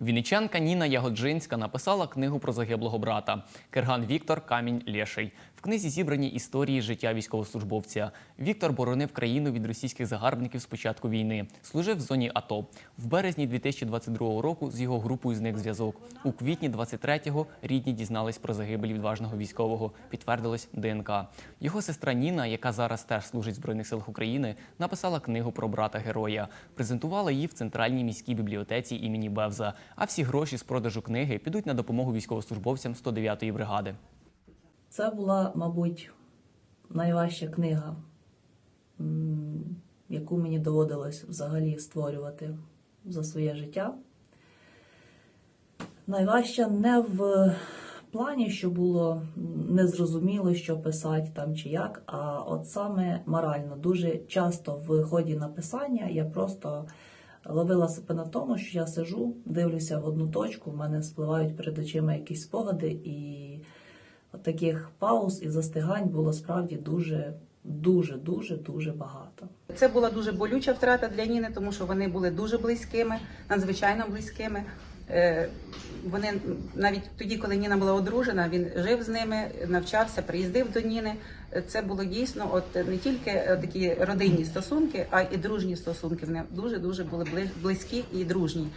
Вінничанка Ніна Ягоджинська написала книгу про загиблого брата. Кирган Віктор Камінь Лєший. В книзі зібрані історії життя військовослужбовця. Віктор боронив країну від російських загарбників з початку війни. Служив в зоні АТО. В березні 2022 року з його групою зник зв'язок. У квітні 23-го рідні дізнались про загибель відважного військового. Підтвердилось ДНК. Його сестра Ніна, яка зараз теж служить в Збройних силах України, написала книгу про брата героя. Презентувала її в центральній міській бібліотеці імені Бевза. А всі гроші з продажу книги підуть на допомогу військовослужбовцям 109-ї бригади. Це була, мабуть, найважча книга, яку мені доводилось взагалі створювати за своє життя. Найважча не в плані, що було незрозуміло, що писати там чи як, а от саме морально. Дуже часто в ході написання я просто ловила себе на тому, що я сижу, дивлюся в одну точку, в мене спливають перед очима якісь спогади, і от таких пауз і застигань було справді дуже, дуже, дуже, дуже багато. Це була дуже болюча втрата для Ніни, тому що вони були дуже близькими, надзвичайно близькими. Е, Вони навіть тоді, коли Ніна була одружена, він жив з ними, навчався, приїздив до Ніни. Це було дійсно, от не тільки е, такі родинні стосунки, а й дружні стосунки. Вони дуже дуже були близькі і дружні.